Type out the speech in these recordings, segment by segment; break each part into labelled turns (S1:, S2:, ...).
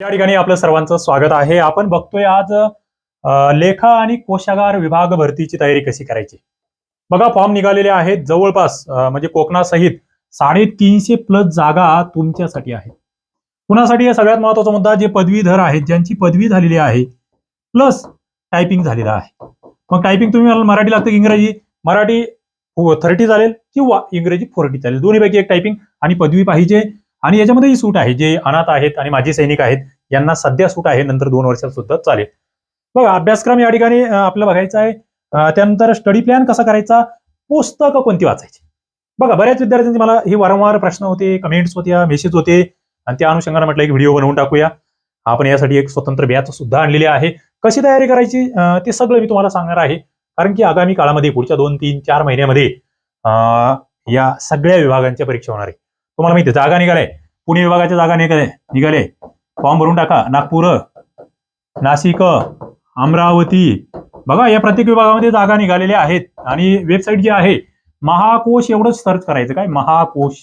S1: या ठिकाणी आपलं सर्वांचं स्वागत आहे. आपण बघतोय आज लेखा आणि कोशागार विभाग भरतीची तयारी कशी करायची? बघा फॉर्म निघालेले आहेत. जवळपास म्हणजे कोकणासहित साडेतीनशे प्लस जागा तुमच्यासाठी आहेत. कुणासाठी? हा सगळ्यात महत्त्वाचा मुद्दा जे पदवीधर आहेत ज्यांची पदवी झालेली आहे प्लस टायपिंग झालेलं आहे. मग टायपिंग तुम्ही मराठी लागतं की इंग्रजी? मराठी हो, थर्टी चालेल किंवा इंग्रजी फोर्टी चालेल. दोन्हीपैकी एक टायपिंग आणि पदवी पाहिजे. आणि याच्यामध्येही सूट आहे जे अनाथ आहेत आणि माजी सैनिक आहेत यांना सध्या सूट आहे नंतर दोन वर्षात सुद्धा चालेल. बघा अभ्यासक्रम या ठिकाणी आपल्याला बघायचा आहे त्यानंतर स्टडी प्लॅन कसा करायचा पुस्तकं कोणती वाचायची? बघा बऱ्याच विद्यार्थ्यांचे मला हे वारंवार प्रश्न होते कमेंट्स होत्या मेसेज होते आणि त्या अनुषंगाने म्हटलं एक व्हिडिओ बनवून टाकूया. आपण यासाठी एक स्वतंत्र बॅच सुद्धा आणलेली आहे. कशी तयारी करायची? ते सगळं मी तुम्हाला सांगणार आहे. कारण की आगामी काळामध्ये पुढच्या दोन तीन चार महिन्यामध्ये या सगळ्या विभागांच्या परीक्षा होणार आहे तुम्हाला माहिती जागा निघाल्या पुणे विभागाच्या जागा निघाले निघाले. फॉर्म भरून टाका. नागपूर नाशिक अमरावती. बघा या प्रत्येक विभागामध्ये जागा निघालेल्या आहेत. आणि वेबसाईट जी आहे महाकोश एवढंच सर्च करायचं काय? Mahakosh.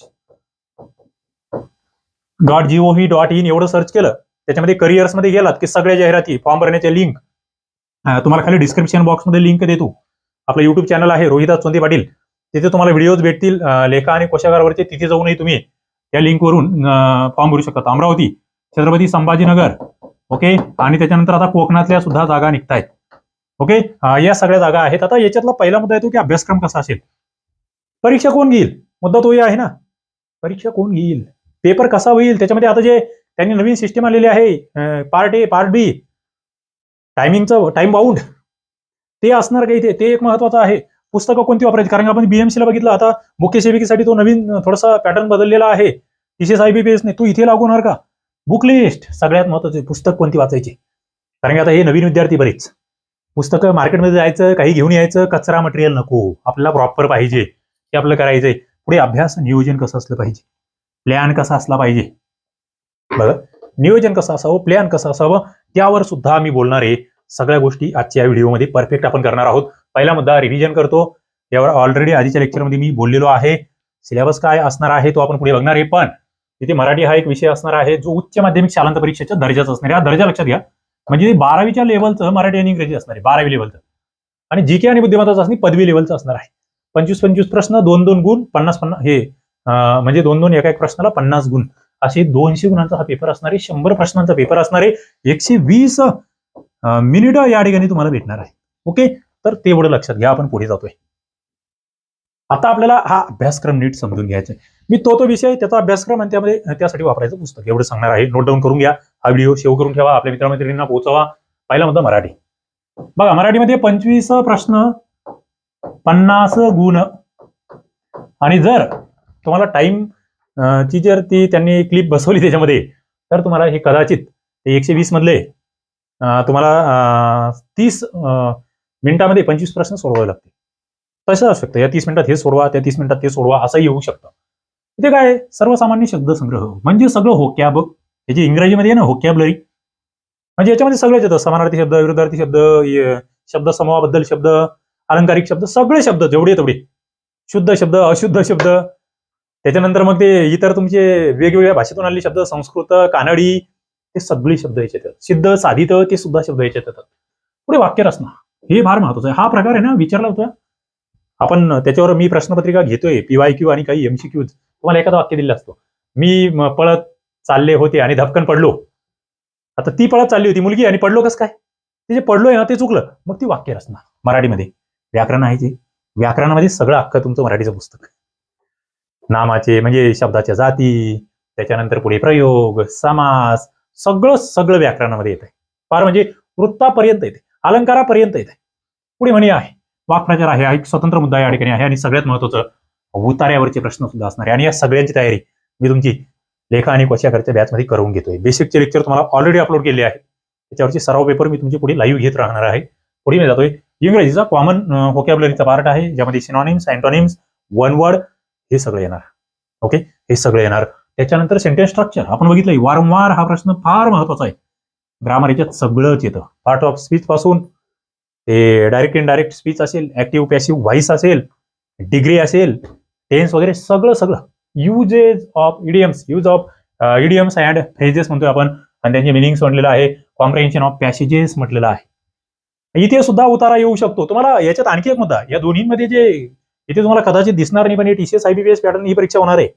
S1: Dot gov dot in एवढं सर्च केलं. त्याच्यामध्ये करिअर्समध्ये गेलात की सगळ्या जाहिराती फॉर्म भरण्याच्या लिंक तुम्हाला खाली डिस्क्रिप्शन बॉक्समध्ये लिंक देतो. आपलं युट्यूब चॅनल आहे रोहिदास चोंदे पाटील. तिथे तुम्हाला व्हिडिओज भेटतील लेखा आणि कोशागारावरचे. तिथे जाऊनही तुम्ही त्या लिंकवरून फॉर्म भरू शकता. अमरावती छत्रपती संभाजीनगर ओके? आणि त्याच्यानंतर आता कोकणातल्या सुद्धा जागा निघतायत. ओके? या सगळ्या जागा आहेत. आता याच्यातला पहिला मुद्दा येतो की अभ्यासक्रम कसा असेल? परीक्षा कोण घेईल? मुद्दा तोही आहे ना. परीक्षा कोण घेईल? पेपर कसा होईल? त्याच्यामध्ये आता जे त्यांनी नवीन सिस्टीम आलेली आहे पार्ट ए पार्ट बी टायमिंगचं टाइम बाउंड ते असणार काही ते ते एक महत्वाचं आहे. पुस्तकं कोणती वापरायची? कारण आपण बीएमसीला बघितलं आता मुख्य सेविकेसाठी तो नवीन थोडासा पॅटर्न बदललेला आहे. टीसीएस आयबीपीएस नाही तू इथे लागू होणार का? बुक लिस्ट सगळ्यात महत्त्वाचे पुस्तक कोणती वाचायची? कारण की आता हे नवीन विद्यार्थी बरेच. पुस्तकं मार्केटमध्ये जायचं काही घेऊन यायचं कचरा मटेरियल नको. आपल्याला प्रॉपर पाहिजे. हे आपलं करायचंय. पुढे अभ्यास नियोजन कसं असलं पाहिजे? प्लॅन कसा असला पाहिजे? बघा नियोजन कसं असावं? प्लॅन कसं असावं? त्यावर सुद्धा मी बोलणार आहे. सगळ्या गोष्टी आजच्या या व्हिडिओमध्ये परफेक्ट आपण करणार आहोत. पहिला मुद्दा रिव्हिजन करतो. यावर ऑलरेडी आधीच्या लेक्चरमध्ये मी बोललेलो आहे. सिलेबस काय असणार आहे तो आपण पुढे बघणार आहे. पण तिथे मराठी हा एक विषय असणार आहे जो उच्च माध्यमिक शालांत परीक्षेच्या दर्जाचा असणार आहे. हा दर्जा लक्षात घ्या. म्हणजे बारावीच्या लेवलचं मराठी आणि इंग्रजी असणार आहे बारावी लेवलचं आणि जी के आणि बुद्धिमत्ता चाचणी पदवी लेवलचं असणार आहे. पंचवीस पंचवीस प्रश्न दोन दोन गुण पन्नास पन्नास हे म्हणजे दोन दोन एका एक प्रश्नाला पन्नास गुण. असे दोनशे गुणांचा हा पेपर असणार आहे शंभर प्रश्नांचा पेपर असणार आहे. एकशे वीस मिनिट या ठिकाणी तुम्हाला भेटणार आहे. ओके तर तेवढं लक्षात घ्या आपण पुढे जातोय. आता आपल्याला हा अभ्यासक्रम नीट समजून घ्यायचा आहे. मी तो तो विषय त्याचा अभ्यासक्रम आणि त्यामध्ये त्यासाठी वापरायचं पुस्तक. एवढं सांगणार आहे. नोट डाऊन करून घ्या. हा व्हिडिओ सेव्ह करून ठेवा. आपल्या मित्रमैत्रिणींना पोहोचवा. पहिला मुद्दा मराठी. बघा मराठीमध्ये पंचवीस प्रश्न पन्नास गुण. आणि जर तुम्हाला टाइम ची जर ती त्यांनी क्लिप बसवली त्याच्यामध्ये तर तुम्हाला हे कदाचित एकशे वीस मधले तुम्हाला तीस मिनिटामध्ये पंचवीस प्रश्न सोडवावे लागते तसं असू शकतं. या तीस मिनिटात हे सोडवा त्या तीस मिनिटात ते सोडवा असंही येऊ शकतं. इथे काय सर्वसामान्य शब्दसंग्रह. म्हणजे सगळं होक्याब याची इंग्रजीमध्ये आहे ना होक्याबलरी म्हणजे याच्यामध्ये सगळेच येतं समानार्थी शब्द विरुद्धार्थी शब्द शब्द समूहाबद्दल शब्द अलंकारिक शब्द सगळे शब्द जेवढे तेवढे. शुद्ध शब्द अशुद्ध शब्द. त्याच्यानंतर मग ते इतर तुमचे वेगवेगळ्या भाषेतून आलेले शब्द संस्कृत कानडी ते सगळे शब्द याच्यात येतात. सिद्ध साधित ते सुद्धा शब्द याच्यात येतात. पुढे वाक्य रचना. हे फार महत्वाचं आहे. हा प्रकार आहे ना विचारला होता. आपण त्याच्यावर मी प्रश्नपत्रिका घेतोय पीवाय क्यू आणि काही एमसी क्यूज. तुम्हाला एखादा वाक्य दिलं असतो. मी पळत चालले होते आणि धपकन पडलो. आता ती पळत चालली होती मुलगी आणि पडलो कसं काय? ते जे पडलोय ना ते चुकलं. मग ती वाक्य रचना. मराठीमध्ये. व्याकरण आहे ते व्याकरणामध्ये सगळं अख्खं तुमचं मराठीचं पुस्तक. नामाचे म्हणजे शब्दाच्या जाती त्याच्यानंतर पुढे प्रयोग समास सगळं सगळं व्याकरणामध्ये येत आहे फार म्हणजे वृत्तापर्यंत येते अलंकारापर्यंत येते पुढे म्हणे आहे. वाक्प्रचार आहे. हा एक स्वतंत्र मुद्दा या ठिकाणी आहे आणि सगळ्यात महत्वाचं उतार्यावरचे प्रश्न सुद्धा असणार आहे. आणि या सगळ्यांची तयारी मी तुमची लेखा आणि कोशाकरच्या बॅचमध्ये करून घेतोय. बेसिकचे लेक्चर तुम्हाला ऑलरेडी अपलोड केले आहे त्याच्यावरचे सराव पेपर मी तुमची पुढे लाईव्ह घेत राहणार आहे. पुढे मी जातोय. इंग्रजीचा कॉमन होकॅबलरीचा पार्ट आहे. ज्यामध्ये सिनॉनिम्स अँटॉनिम्स वन वर्ड हे सगळं येणार. ओके हे सगळं येणार. त्याच्यानंतर सेंटेन्स स्ट्रक्चर आपण बघितलंय वारंवार हा प्रश्न फार महत्त्वाचा आहे. ग्रामर याच्यात सगळंच येतं. पार्ट ऑफ स्पीच पासून ते डायरेक्ट इनडायरेक्ट स्पीच असेल ऍक्टिव्ह पॅसिव्ह व्हॉइस असेल डिग्री असेल टेन्स वगैरे सगळं सगळं. Uses of idioms use of idioms and phrases म्हणतोय आपण. आणि त्यांचे मिनिंग्स म्हणलेलं आहे. कॉम्प्रेन्शन ऑफ पॅसेजेस म्हटलेलं आहे. इथे सुद्धा उतारा येऊ शकतो. तुम्हाला याच्यात आणखी एक मुद्दा. या दोन्हीमध्ये जे इथे तुम्हाला कदाचित दिसणार नाही पण टीसीएस आयबीपीएस पॅटर्न ही परीक्षा होणार आहे.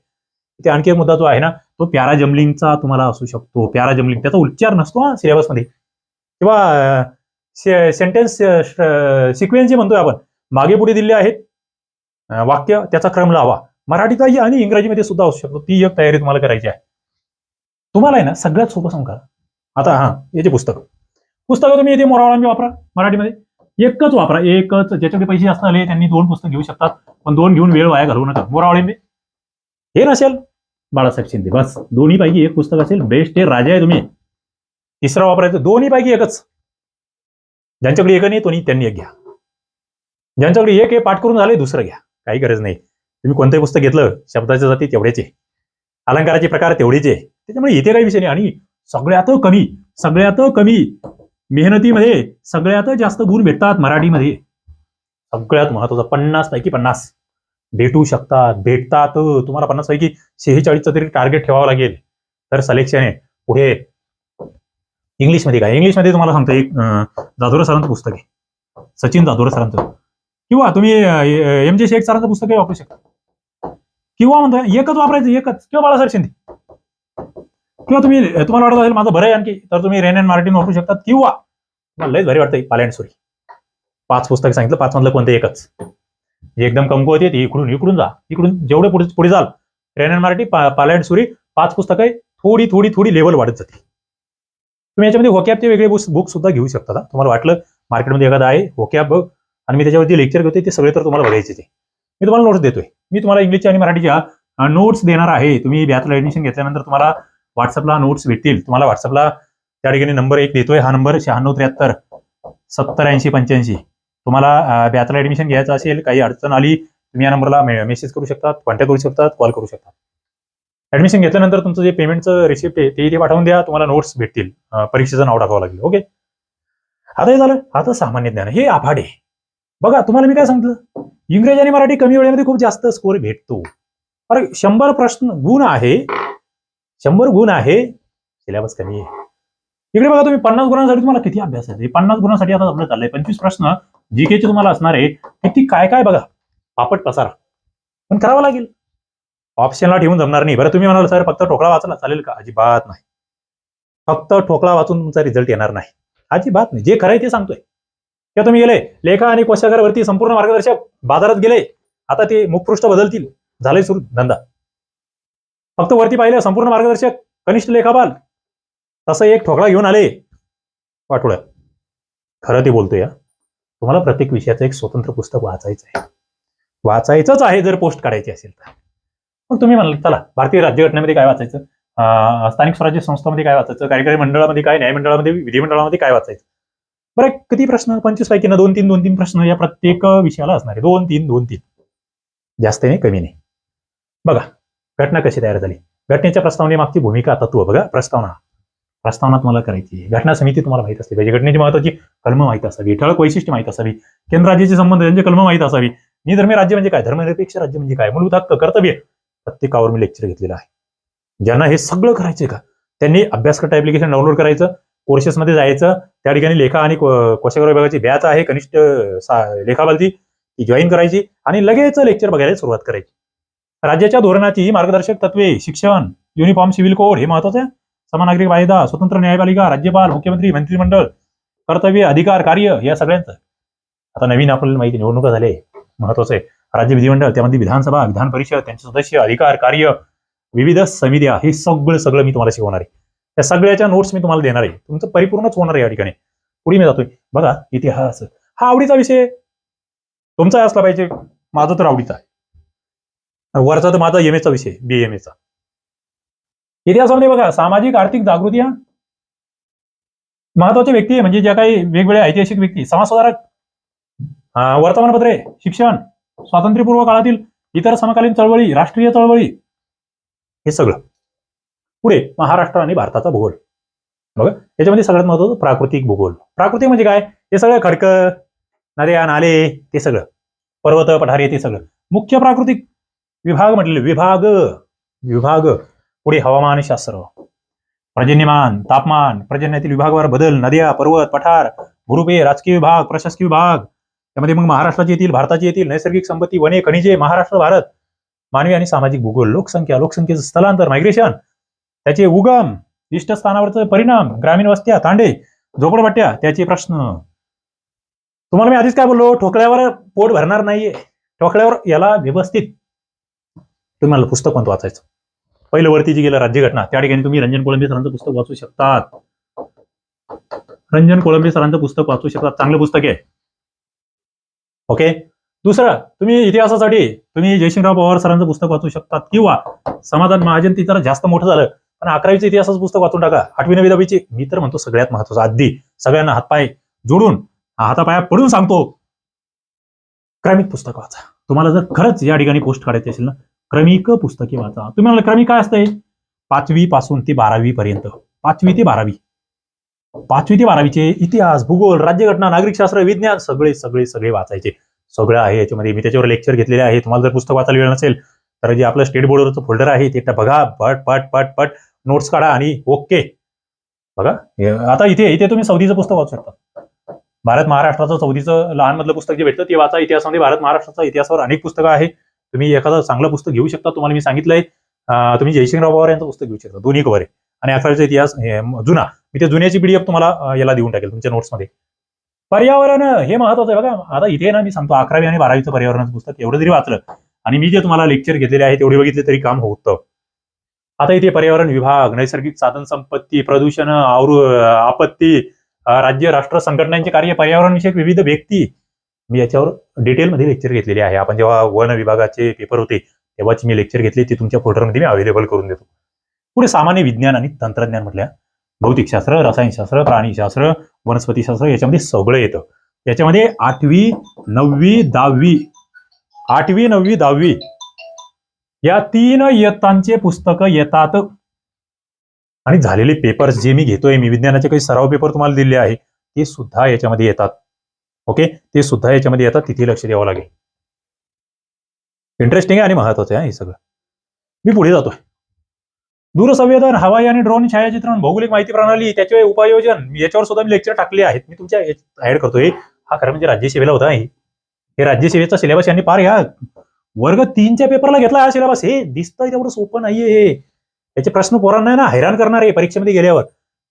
S1: ते आणखी एक मुद्दा जो आहे ना तो प्यारा जमलिंगचा तुम्हाला असू शकतो. प्यारा जमलिंग त्याचा उच्चार नसतो हा सिलेबसमध्ये किंवा सेंटेन्स सिक्वेन्स जे म्हणतोय आपण मागे पुढे दिले आहेत वाक्य त्याचा क्रम लावा. मराठीचाही आणि इंग्रजीमध्ये सुद्धा असू शकतो. ती एक तयारी तुम्हाला करायची आहे. तुम्हाला आहे ना सगळ्यात सोपं सांगा आता हा याचे पुस्तक. पुस्तकं तुम्ही येते मोरावळांबी वापरा मराठीमध्ये. एकच वापरा एकच. ज्याच्याकडे पैसे जास्त आले त्यांनी दोन पुस्तक घेऊ शकतात. पण दोन घेऊन वेळ वाया घालवू नका. मोरावळी हे नसेल? बाळासाहेब शिंदे बस. दोन्ही पैकी एक पुस्तक असेल बेस्ट आहे राजा आहे तुम्ही. तिसरा वापरायचं दोन्ही पैकी एकच. ज्यांच्याकडे एक नाही तो त्यांनी एक घ्या. ज्यांच्याकडे एक आहे पाठ करून झाले दुसरं घ्या. काही गरज नाही. तुम्ही कोणतंही पुस्तक घेतलं शब्दाच्या जाती तेवढ्याचे अलंकाराचे प्रकार तेवढेचे त्याच्यामुळे इथे काही विषय नाही. आणि सगळ्यात कमी सगळ्यात कमी मेहनतीमध्ये सगळ्यात जास्त गुण भेटतात मराठीमध्ये. सगळ्यात महत्वाचं पन्नास पैकी पन्नास. भेटू शकतात भेटतात. तुम्हाला पन्नास पैकी शेहेचाळीसचं तरी टार्गेट ठेवावं लागेल. तर सलेक्शन आहे. पुढे इंग्लिशमध्ये काय? इंग्लिशमध्ये तुम्हाला सांगतो एक अं, सरांचं पुस्तक आहे. सचिन जाधोर सरांचं. किंवा तुम्ही एम जे शेख सरांचं पुस्तक वापरू शकता. किंवा म्हणतो एकच वापरायचं एकच. किंवा बाळासाहेब शिंदे. किंवा तुम्ही तुम्हाला वाटत असेल माझं बरं आहे आणखी तर तुम्ही रेन अँड मार्टिन वापरू शकतात. किंवा मला लयच भारी वाटतं पालँड सुरी. पाच पुस्तक सांगितलं पाच मधलं कोणतं एकच. जी एकदम कमकुवत ती इकडून इकडून जा. इकडून जेवढे पुढे पुढे जाल रेनन मराठी मार्टी सुरी पाच पुस्तकं आहे थोडी थोडी थोडी लेवल वाढत जाते तुम्ही याच्यामध्ये होकॅबचे वेगळे बुक सुद्धा घेऊ शकता. तुम्हाला वाटलं मार्केटमध्ये एखादा आहे होकॅब आणि मी त्याच्यावरती लेक्चर घेतोय ते सगळे तर तुम्हाला बघायचे ते मी तुम्हाला नोट्स देतोय. मी तुम्हाला इंग्लिशच्या आणि मराठीच्या नोट्स देणार आहे. तुम्ही बॅचला ऍडमिशन घेतल्यानंतर तुम्हाला व्हॉट्सअपला नोट्स भेटतील. तुम्हाला व्हॉट्सअपला त्या ठिकाणी नंबर एक देतोय. हा नंबर शहाण्णव त्र्याहत्तर सत्तर ऐंशी पंच्याऐंशी. तुम्हाला बॅचला ऍडमिशन घ्यायचं असेल काही अडचण आली तुम्ही या नंबरला मेसेज करू शकतात कॉन्टॅक्ट करू शकतात कॉल करू शकतात. ऍडमिशन घेतल्यानंतर तुमचं जे पेमेंटचं रिसिप्ट आहे ते इथे पाठवून द्या तुम्हाला नोट्स भेटतील. परीक्षेचं नाव टाकावं लागेल ओके आता हे झालं आता सामान्य ज्ञान हे आभाडे बघा तुम्हाला मी काय सांगितलं? इंग्रजी आणि मराठी कमी वेळेमध्ये खूप जास्त स्कोर भेटतो. अरे शंभर प्रश्न गुण आहे शंभर गुण आहे सिलेबस कमी आहे. इकडे बघा तुम्ही पन्नास गुणांसाठी तुम्हाला किती अभ्यास आहे? पन्नास गुणांसाठी आता आपलं चाललंय पंचवीस प्रश्न जीकेचे तुम्हाला असणार आहे किती काय काय बघा. पापट पसारा. पण करावं लागेल. ऑप्शनला ठेवून जमणार नाही. बरं तुम्ही म्हणाल सर फक्त ठोकळा वाचला चालेल का? अजिबात नाही. फक्त ठोकळा वाचून तुमचा रिझल्ट येणार नाही. अजिबात नाही. जे खरंय ते सांगतोय. किंवा तुम्ही गेले लेखा आणि कोशागारवरती संपूर्ण मार्गदर्शक बाजारात गेले आता ते मुखपृष्ठ बदलतील. झाले सुरू धंदा. फक्त वरती पाहिलं संपूर्ण मार्गदर्शक कनिष्ठ लेखापाल. तसं एक ठोकळा घेऊन आले. आठवड्यात खरं ते बोलतोय या तुम्हाला प्रत्येक विषयाचं एक स्वतंत्र पुस्तक वाचायचं आहे वाचायचंच आहे जर पोस्ट काढायची असेल तर. मग तुम्ही म्हणाल चला भारतीय राज्यघटनेमध्ये काय वाचायचं? स्थानिक स्वराज्य संस्थामध्ये काय वाचायचं? कार्यकारी मंडळामध्ये काय? न्यायमंडळामध्ये विधिमंडळामध्ये काय वाचायचं? बरं किती प्रश्न? पंचवीस पैकी ना दोन तीन दोन तीन प्रश्न या प्रत्येक विषयाला असणार. आहे दोन तीन दोन तीन. जास्त नाही कमी नाही. बघा घटना कशी तयार झाली? घटनेच्या प्रस्तावने मागची भूमिका तत्व बघा प्रस्तावना. प्रस्तावना तुम्हाला करायची आहे. घटना समिती तुम्हाला माहीत असली पाहिजे. घटनेची महत्वाची कलम माहीत असावी. ठळक वैशिष्ट्य माहीत असावी. केंद्र राज्याचे संबंध त्यांचे कलम माहीत असावी. निधर्मी राज्य म्हणजे काय? धर्मनिरपेक्ष राज्य म्हणजे काय? मूलभूत हक्क कर्तव्य. प्रत्येकावर मी लेक्चर घेतलेलं आहे. ज्यांना हे सगळं करायचंय का? त्यांनी अभ्यासकर्ता ऍप्लिकेशन डाउनलोड करायचं कोर्सेसमध्ये जायचं त्या ठिकाणी लेखा आणि कोशागर विभागाची बॅच आहे कनिष्ठ सा- लेखाबालची ती जॉईन करायची आणि लगेच लेक्चर बघायला सुरुवात करायची. राज्याच्या धोरणाची मार्गदर्शक तत्वे शिक्षण युनिफॉर्म सिव्हिल कोड हे महत्वाचं आहे. समान नागरिक कायदा स्वतंत्र न्यायपालिका राज्यपाल मुख्यमंत्री मंत्रिमंडळ कर्तव्य अधिकार कार्य या सगळ्यांचं. आता नवीन आपल्याला माहिती निवडणुका झाले. महत्वाचं. आहे राज्य विधिमंडळ त्यामध्ये विधानसभा विधान परिषद त्यांचे सदस्य अधिकार कार्य विविध समित्या हे सगळं सगळं मी तुम्हाला शिकवणार आहे. त्या सगळ्याच्या नोट्स मी तुम्हाला देणार आहे. तुमचं परिपूर्णच होणार आहे या ठिकाणी. पुढे मी जातोय. बघा इतिहास. हा आवडीचा विषय तुमचा असला पाहिजे. माझा तर आवडीचा आहे. वरचा तर माझा एम एचा विषय बी एम एचा इतिहासामध्ये बघा सामाजिक आर्थिक जागृती हा. महत्त्वाच्या व्यक्ती आहे, म्हणजे ज्या काही वेगवेगळ्या ऐतिहासिक व्यक्ती. समाजसुधारक. वर्तमानपत्रे शिक्षण स्वातंत्र्यपूर्व काळातील इतर समकालीन चळवळी राष्ट्रीय चळवळी. हे सगळं. पुढे महाराष्ट्र आणि भारताचा भूगोल. बघा याच्यामध्ये सगळ्यात महत्वाचं प्राकृतिक भूगोल. प्राकृतिक म्हणजे काय? हे सगळं खडकं नद्या नाले ते सगळं. पर्वत पठारे ते सगळं. मुख्य प्राकृतिक विभाग म्हटलेले विभाग. विभाग. पुढे हवामानशास्त्र पर्जन्यमान तापमान पर्जन्यातील विभागावर बदल नद्या पर्वत पठार भुरुपे राजकीय विभाग प्रशासकीय विभाग. त्यामध्ये मग महाराष्ट्राचे येतील भारताचे येतील नैसर्गिक संपत्ती वने खनिजे महाराष्ट्र भारत. मानवी आणि सामाजिक भूगोल लोकसंख्या लोकसंख्येचं स्थलांतर मायग्रेशन त्याचे उगम इष्ट स्थानावरचे परिणाम ग्रामीण वस्त्या तांडे झोपडपट्ट्या त्याचे प्रश्न. तुम्हाला मी आधीच काय बोललो? ठोकळ्यावर पोट भरणार नाहीये. ठोकळ्यावर याला व्यवस्थित तुम्हाला पुस्तक कोणतं वाचायचं? पहिलं वरती जी गेलं राज्यघटना त्या ठिकाणी तुम्ही रंजन कोळंबी सरांचं पुस्तक वाचू शकतात. रंजन कोळंबी सरांचं पुस्तक वाचू शकतात. चांगलं पुस्तक आहे. ओके दुसरं तुम्ही इतिहासासाठी तुम्ही जयसिंगराव पवार सरांचं पुस्तक वाचू शकतात किंवा समाधान महाजन ती जरा जास्त मोठं झालं पण अकरावीचं इतिहासाचं पुस्तक वाचून टाका. आठवी नवी दहावीची मी तर म्हणतो सगळ्यात महत्वाचं आधी सगळ्यांना हातपाय जोडून हातापाया पडून सांगतो क्रमिक पुस्तक वाचा. तुम्हाला जर खरंच या ठिकाणी पोस्ट काढायची असेल ना क्रमिक पुस्तके वाचा. तुम्ही म्हणाल क्रमिक काय असतंय? पाचवी पासून ते बारावी पर्यंत. पाचवी ते बारावी. पाचवी ते बारावीचे इतिहास भूगोल राज्यघटना नागरिकशास्त्र विज्ञान सगळे सगळे सगळे वाचायचे. सगळं आहे याच्यामध्ये. मी त्याच्यावर लेक्चर घेतलेले आहे. तुम्हाला जर पुस्तक वाचायला वेळ नसेल तर जे आपलं स्टेट बोर्डवरचं फोल्डर आहे ते बघा. पट पट पट पट. नोट्स काढा आणि ओके बघा. आता इथे इथे तुम्ही सौदीचं पुस्तक वाचू शकता. भारत महाराष्ट्राचं सौदीचं लहान मधलं पुस्तक जे भेटतं ते वाचा. इतिहासामध्ये भारत महाराष्ट्राचा इतिहासावर अनेक पुस्तकं आहे. तुम्ही एखादं चांगलं पुस्तक घेऊ शकता. तुम्हाला मी सांगितलंय तुम्ही जयसिंगराव पवार यांचं पुस्तक घेऊ शकता. दोन्ही कवर आहे. आणि अकराचा इतिहास जुना. मी ते जुन्याची पीडीएफ तुम्हाला याला देऊन टाकेल तुमच्या नोट्समध्ये पर्यावरण हे महत्वाचं आहे. बघा आता इथे ना मी सांगतो अकरावी आणि बारावीचं पर्यावरणाचं पुस्तक एवढं जरी वाचलं आणि मी जे तुम्हाला लेक्चर घेतलेले आहे तेवढे बघितले तरी काम होतं. आता इथे पर्यावरण विभाग नैसर्गिक साधन संपत्ती प्रदूषण आवृ आपत्ती राज्य राष्ट्र संघटनांचे कार्य पर्यावरणविषयक विविध व्यक्ती मी याच्यावर डिटेलमध्ये लेक्चर घेतलेले आहे. आपण जेव्हा वन विभागाचे पेपर होते तेव्हाची मी लेक्चर घेतले. ते तुमच्या फोल्डरमध्ये मी अवेलेबल करून देतो. पुढे सामान्य विज्ञान आणि तंत्रज्ञान म्हटल्या. भौतिकशास्त्र रसायनशास्त्र प्राणीशास्त्र वनस्पतीशास्त्र याच्यामध्ये सगळं येतं. याच्यामध्ये आठवी नववी दहावी आठवी नववी दहावी या तीन इयत्तांचे पुस्तकं येतात. आणि झालेले पेपर्स जे मी घेतोय मी विज्ञानाचे काही सराव पेपर तुम्हाला दिले आहे ते सुद्धा याच्यामध्ये येतात. ओके? ते सुद्धा याच्यामध्ये येतात तिथे लक्ष द्यावं लागेल. इंटरेस्टिंग आहे आणि महत्वाचं आहे हे सगळं. मी पुढे जातोय. दूरसंवेदन हवाई आणि ड्रोन छायाचित्रण भौगोलिक माहिती प्रणाली त्याचे उपाययोजन याच्यावर सुद्धा मी लेक्चर टाकले आहेत. मी तुमच्या ऍड करतोय. हा खरं म्हणजे राज्यसेवेला होता हे. हे राज्यसेवेचा सिलेबस यांनी पार घ्या. वर्ग तीनच्या पेपरला घेतला हा सिलेबस हे दिसतंय तेवढं सोपं नाहीये हे. याचे प्रश्न पोरांना आहे ना हैराण करणार आहे परीक्षेमध्ये गेल्यावर.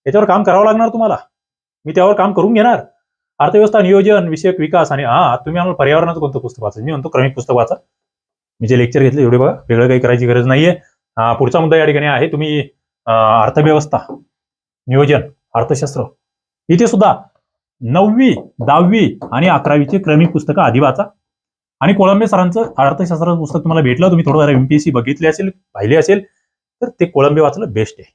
S1: याच्यावर काम करावं लागणार तुम्हाला. मी त्यावर काम करून घेणार. अर्थव्यवस्था नियोजन विषयक विकास आणि हा तुम्ही आम्हाला पर्यावरणाचं कोणतं पुस्तक वाचा मी म्हणतो क्रमिक पुस्तक वाचा. मी जे लेक्चर घेतले एवढे बघा वेगळं काही करायची गरज नाहीये. पुढचा मुद्दा या ठिकाणी आहे तुम्ही अर्थव्यवस्था नियोजन अर्थशास्त्र इथे सुद्धा नववी दहावी आणि अकरावीचे क्रमिक पुस्तकं आधी वाचा. आणि कोळंबे सरांचं अर्थशास्त्राचं पुस्तक तुम्हाला भेटलं तुम्ही थोडं एमपीएससी बघितले असेल पाहिले असेल तर ते कोळंबे वाचलं बेस्ट आहे.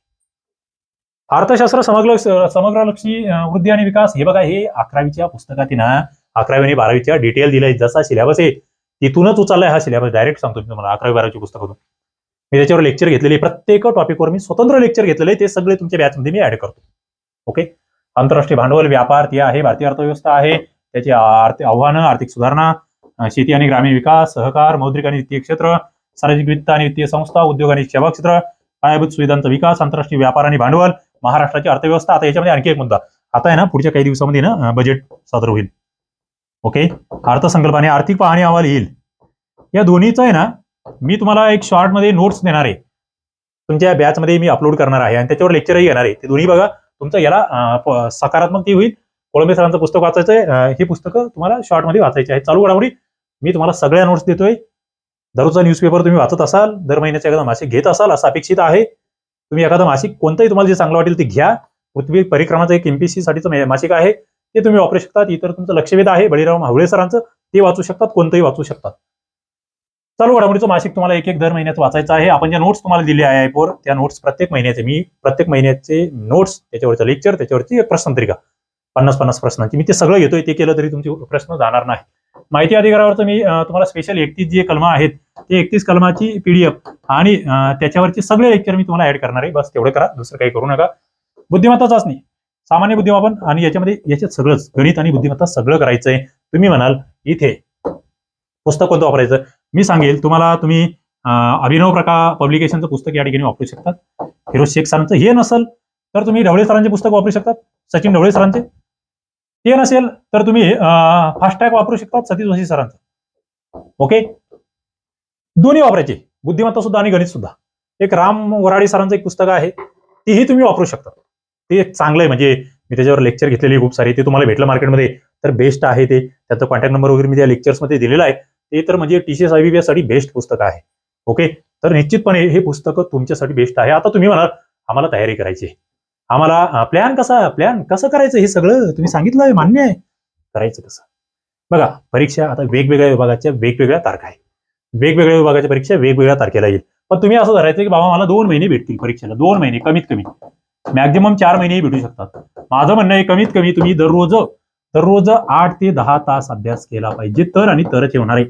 S1: अर्थशास्त्र समग्र समग्रलक्षी वृद्धी आणि विकास हे बघा हे अकरावीच्या पुस्तकात ना अकरावी आणि बारावीच्या डिटेल दिलाय जसा सिलेबस आहे तिथूनच उचललाय हा सिलेबस डायरेक्ट सांगतो मी तुम्हाला अकरावी बारावीची पुस्तकातून. मी त्याच्यावर लेक्चर घेतलेले प्रत्येक टॉपिकवर मी स्वतंत्र लेक्चर घेतलेले ते सगळे तुमच्या बॅचमध्ये मी ऍड करतो. ओके आंतरराष्ट्रीय भांडवल व्यापार ते आहे भारतीय अर्थव्यवस्था आहे त्याची आर्थिक आव्हानं आर्थिक सुधारणा शेती आणि ग्रामीण विकास सहकार मौद्रिक आणि वित्तीय क्षेत्र सार्वजनिक वित्त आणि वित्तीय संस्था उद्योग आणि सेवा क्षेत्र पायाभूत सुविधांचा विकास आंतरराष्ट्रीय व्यापार आणि भांडवल महाराष्ट्राची अर्थव्यवस्था आता याच्यामध्ये आणखी एक मुद्दा. आता आहे ना पुढच्या काही दिवसामध्ये ना बजेट सादर होईल. ओके अर्थसंकल्प आणि आर्थिक पाहणी अहवाल येईल. या दोन्हीचं आहे ना मी तुम्हाला एक शॉर्टमध्ये नोट्स देणार आहे. तुमच्या बॅचमध्ये मी अपलोड करणार आहे आणि त्याच्यावर लेक्चरही घेणार आहे. ते दोन्ही बघा. तुमचं याला सकारात्मक ती होईल. कोळंबे सरांचं पुस्तक वाचायचं आहे. हे पुस्तकं तुम्हाला शॉर्टमध्ये वाचायचे आहे चालू घडामोडी. मी तुम्हाला सगळ्या नोट्स देतोय. दररोजचा न्यूजपेपर तुम्ही वाचत असाल दर महिन्याचे एकदा मासिक घेत असाल असं अपेक्षित आहे. तुम्ही एखादं मासिक कोणतंही तुम्हाला जे चांगलं वाटेल ते घ्या. पृथ्वी परिक्रमाचं एक एमपीसी साठीचं मासिक आहे. ते तुम्ही वापरू शकतात. इतर तुमचं लक्षवेध आहे. बळीराव हावळे सरांचं ते वाचू शकतात. कोणतंही वाचू शकतात. चालू घडामोडीचं मासिक तुम्हाला एक एक दर महिन्याचं वाचायचं आहे. आपण ज्या नोट्स तुम्हाला दिले आहे ॲपवर त्या नोट्स प्रत्येक महिन्याचे मी प्रत्येक महिन्याचे नोट्स त्याच्यावरचं लेक्चर त्याच्यावरची एक प्रश्नपत्रिका. पन्नास पन्नास प्रश्नांची. मी ते सगळं घेतोय. ते केलं तरी तुमचे प्रश्न जाणार नाही माहिती अधिकारावरचं मी तुम्हाला स्पेशल एकतीस जे कलमा आहेत ते एकतीस कलमाची पीडीएफ आणि त्याच्यावरचे सगळे लेक्चर मी तुम्हाला ऍड करणार आहे. बस तेवढं करा दुसरं काही करू नका. बुद्धिमत्ता चाचणी. सामान्य बुद्धिमापन आणि याच्यामध्ये याच्यात सगळंच गणित आणि बुद्धिमत्ता सगळं करायचंय. तुम्ही म्हणाल इथे पुस्तक कोणतं वापरायचं? मी सांगेल तुम्हाला तुम्ही अभिनव प्रकार पब्लिकेशनचं पुस्तक या ठिकाणी वापरू शकतात. फिरोज शेख सरांचं हे नसल तर तुम्ही ढवळे सरांचे पुस्तक वापरू शकतात. सचिन ढवळे सरांचे ते नसेल तर तुम्ही फास्टॅग वापरू शकता सतीश जोशी सरांचं. ओके दोन्ही वापरायचे. बुद्धिमत्ता सुद्धा आणि गणित सुद्धा. एक राम वराडे सरांचं एक पुस्तक आहे. तीही तुम्ही वापरू शकता. ते एक चांगलं आहे म्हणजे मी त्याच्यावर लेक्चर घेतलेली खूप सारी. ते तुम्हाला भेटलं मार्केटमध्ये तर बेस्ट आहे ते. त्याचा कॉन्टॅक्ट नंबर वगैरे मी त्या लेक्चर्समध्ये दिलेला आहे. ते तर म्हणजे टी सी एस आयसाठी बेस्ट पुस्तक आहे. ओके तर निश्चितपणे हे पुस्तक तुमच्यासाठी बेस्ट आहे. आता तुम्ही म्हणाल आम्हाला तयारी करायची आहे. आम्हाला प्लॅन कसा प्लॅन कसं करायचं हे सगळं तुम्ही सांगितलं आहे मान्य आहे. करायचं कसं? बघा परीक्षा आता वेगवेगळ्या विभागाच्या वेगवेगळ्या तारखा आहे वेगवेगळ्या विभागाच्या परीक्षा वेगवेगळ्या तारखेला येईल. पण तुम्ही असं धरायचं की बाबा मला दोन महिने भेटतील परीक्षेला. दोन महिने कमीत कमी. मॅक्झिमम चार महिनेही भेटू शकतात. माझं म्हणणं आहे कमीत कमी तुम्ही दररोज दररोज आठ ते दहा तास अभ्यास केला पाहिजे. तर आणि तरच हे होणार आहे.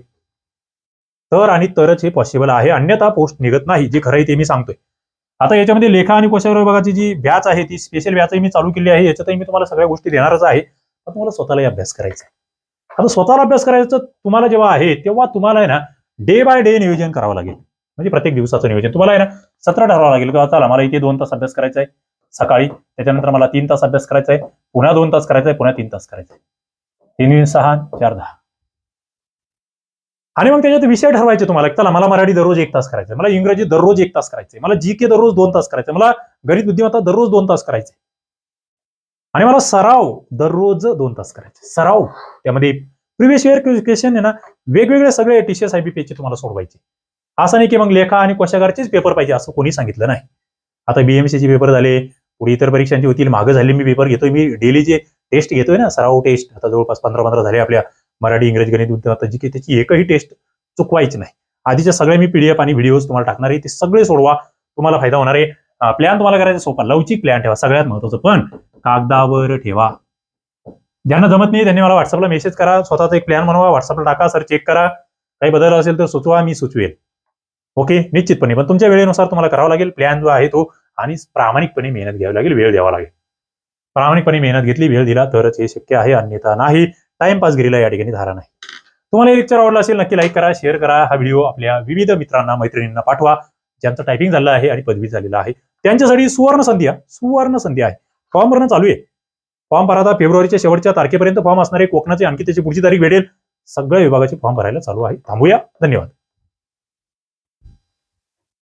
S1: तर आणि तरच हे पॉसिबल आहे. अन्यथा पोस्ट निघत नाही जे खरं आहे ते मी सांगतोय. आता याच्यामध्ये लेखा आणि कोशावर विभागाची जी बॅच आहे ती स्पेशल बॅच मी चालू केली आहे याच्यातही मी तुम्हाला सगळ्या गोष्टी देणारच आहे. पण तुम्हाला स्वतःलाही अभ्यास करायचा आहे. आता स्वतःला अभ्यास करायचं तुम्हाला जेव्हा आहे तेव्हा तुम्हाला आहे ना डे बाय डे नियोजन करावं लागेल. म्हणजे प्रत्येक दिवसाचं नियोजन. तुम्हाला आहे ना सत्र ठरवावं लागेल. का चला मला इथे दोन तास अभ्यास करायचा आहे. सकाळी त्याच्यानंतर मला तीन तास अभ्यास करायचा आहे. पुन्हा दोन तास करायचा आहे पुन्हा तीन तास करायचा आहे. तीन सहा चार दहा. आणि मग त्याच्यात विषय ठरवायचे तुम्हाला चला मला मराठी दररोज एक तास करायचं मला इंग्रजी दररोज एक तास करायचं मला जी के दररोज दोन तास करायचं मला गणित बुद्धिमत्ता दररोज दोन तास करायचे आणि मला सराव दररोज दोन तास करायचे सराव. त्यामध्ये प्रिव्हियस इयर क्वेश्चन आहे ना वेगवेगळे सगळे टीसीएस आयबीपीचे तुम्हाला सोडवायचे. असं नाही की मग लेखा आणि कोशागारचेच पेपर पाहिजे असं कोणी सांगितलं नाही. आता बीएमसीचे पेपर झाले पुढे इतर परीक्षांचे होतील मागं झाले मी पेपर घेतोय मी डेली जे टेस्ट घेतोय ना सराव टेस्ट आता जवळपास पंधरा पंधरा झाले आपल्या मराठी इंग्रजी गणित बुद्धिमत्ता जी की त्याची एकही टेस्ट चुकवायची नाही. आधीच्या सगळे मी पीडीएफ आणि व्हिडिओज तुम्हाला टाकणार आहे ते सगळे सोडवा. तुम्हाला फायदा होणार आहे. प्लॅन तुम्हाला करायचा सोपा. लवचिक प्लॅन ठेवा सगळ्यात महत्वाचं. पण कागदावर ठेवा. ज्यांना जमत नाही त्यांनी मला व्हॉट्सअपला मेसेज करा. स्वतःचा एक प्लॅन बनवा. व्हॉट्सअपला टाका सर चेक करा. काही बदल असेल तर सुचवा मी सुचवेल. ओके निश्चितपणे. पण तुमच्या वेळेनुसार तुम्हाला करावा लागेल. प्लॅन जो आहे तो आणि प्रामाणिकपणे मेहनत घ्यावी लागेल. वेळ द्यावा लागेल. प्रामाणिकपणे मेहनत घेतली वेळ दिला तरच हे शक्य आहे. अन्यथा नाही. टाइमपास घरीला या ठिकाणी धारा नाही. तुम्हाला हे लेक्चर आवडलं असेल नक्की लाईक करा शेअर करा. हा व्हिडिओ आपल्या विविध मित्रांना मैत्रिणींना पाठवा. ज्यांचं टायपिंग झालं आहे आणि पदवी झालेलं आहे. त्यांच्यासाठी सुवर्ण संधी आहे सुवर्ण संधी आहे. फॉर्म भरणं चालू आहे. फॉर्म भरा आता. फेब्रुवारीच्या शेवटच्या तारखेपर्यंत फॉर्म असणारे कोकणाचे आणखी त्याची पुढची तारीख भेटेल. सगळ्या विभागाचे फॉर्म भरायला चालू आहे. थांबूया. धन्यवाद.